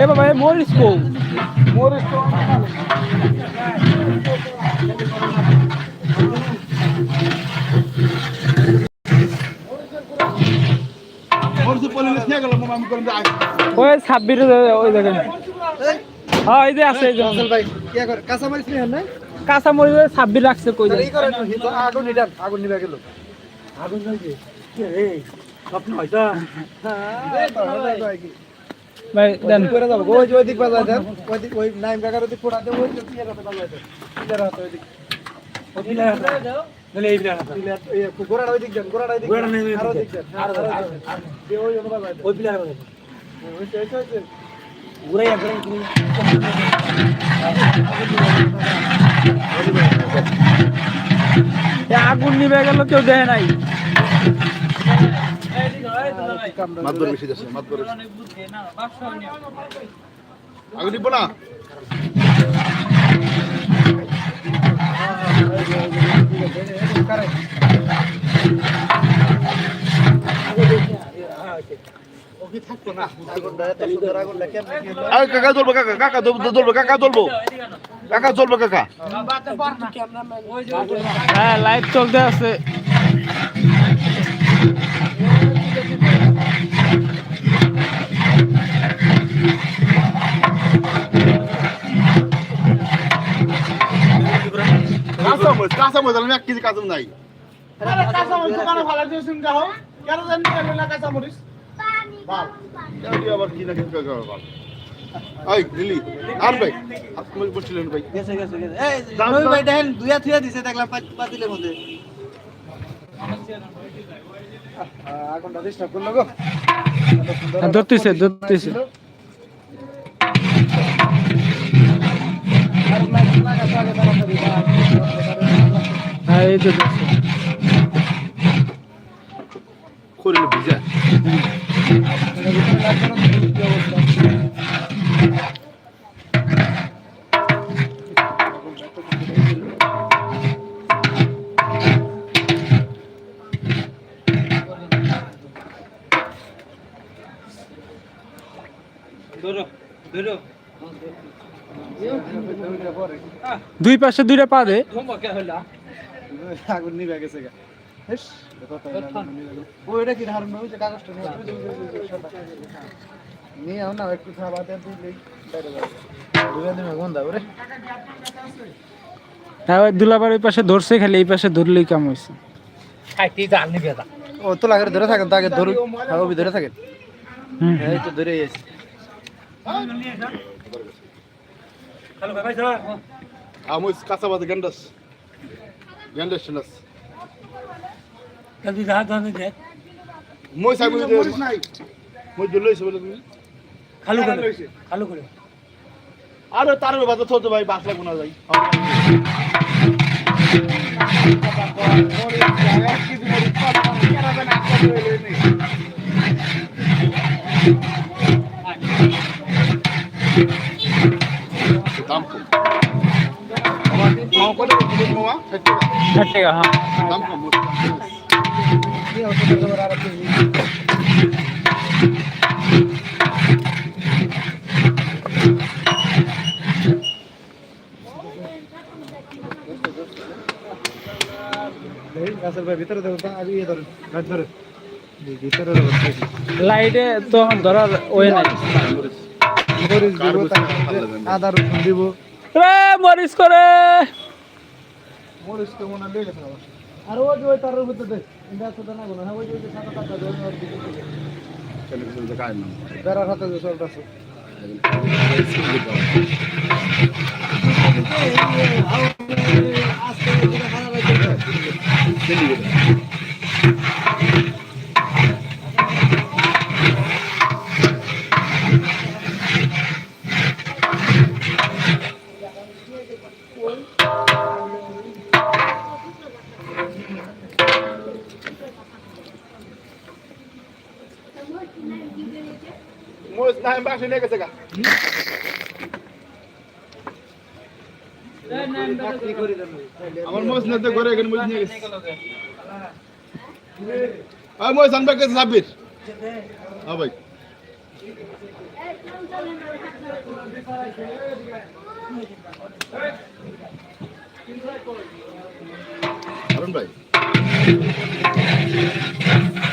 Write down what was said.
এ বাবা এ মরিস কো। মরিচ মরিচ আগে ওই ছাব্বিশ ওই দেখেন। হ্যাঁ এই যে আছে এই যে ভাই কি করে কাঁচা মরিচ নিয়ে না? কাঁচা মরিচ ছাব্বিশ রাখছে কই আগুন নিডান আগুন নিবে গেল। আগুন এই স্বপ্ন হইতা ভাই দেন। করে যাব ওই ওই দিক বাজায় দেন। ওই দিক ওই নাইম কাকার ওই দিক ফোড়া দেবো ওই দিক দিয়ে রাতে বাজায় দেন। পিলার হাতে ওই দিক। ওই পিলার হাতে। নালে এই পিলার হাতে। পিলার এই গোড়াটা ওই দিক দেন গোড়াটা ওই দিক গোড়াটা নেই আর ওই দিক দেন আর ওই দিক দেন। দিয়ে ওই ওই বাজায় ওই পিলার বাজায় ওই ওই ওই ওই ঘুরাইয়া ঘুরাই আগুন নিবে গেল কেউ দেখে নাই। মাতবর বেশি মাতবর আগে নিব না? কাকা চলবো কাকা কাকা চলবো কাকা চলবো কাকা চলবো কাকা। হ্যাঁ লাইভ চলতে আছে। কাঁচা মরিচ কাঁচা মরিচ আমি এক কেজি কাঁচা নাই। কাঁচা দোকানে ভালো দিয়েছেন গাও কেন জানি না কাঁচা মরিচ। এটি আবার কি না কি কাকা বাবা এই লিলি আর ভাই আপনি বলছিলেন ভাই? গেছে গেছে গেছে। এই ভাই দেখেন দুইয়া থুয়া দিছে দেখলাম পাতিলের মধ্যে। আগুনটা ডিস্টার্ব করল গো ধরতেছে ধরতেছে হ্যাঁ এই তো। খড়িলে ভিজা দুই পাশে দুইটা পা দে। আগুন নিবে গেছে গা। ওইটা কি ধারণ হয়েছে নিয়ে যে, আও না একটু খাবার দিলেই হ্যাঁ ওই দুলাবার ওই পাশে ধরছে খালি এই পাশে ধরলেই কাম হয়েছে ও তো লাগে ধরে থাকেন তাকে আগে ধরুন হ্যাঁ, ধরে থাকেন। হুম। এই তো ধরে এসে আমুস কাঁচা বাদে গন্ডাস গন্ডাস নাস মই সাইব মরিস নাই মই জলইছে বলে তুমি? খালু খালু করে। আরে তার বাদে তো ভাই বাস লাগবো না ভিতরে দেবো লাইটে তো আমার ধরার ওয়ে নাই মরিচ দিব তারপরে আদা রসুন দিব রে মরিস করে মরিচ তো মনে হয় লেগে গেছে আবার। আর ওই যে ওই তারের ভিতরে দে গাছ তো না গুলো হ্যাঁ ওই যে ওই সাদা টাকা জল আর দিকে। বেড়ার হাতে যে সবটা আছে আজকে এখানে খারাপ হয়েছে মই নাই বাসে নিয়ে গেছে গা আমার মোজ না তো ঘরে এখানে মোজ নিয়ে গেছে আর মোজ আনবে গেছে সাব্বির হ্যাঁ ভাই ভাই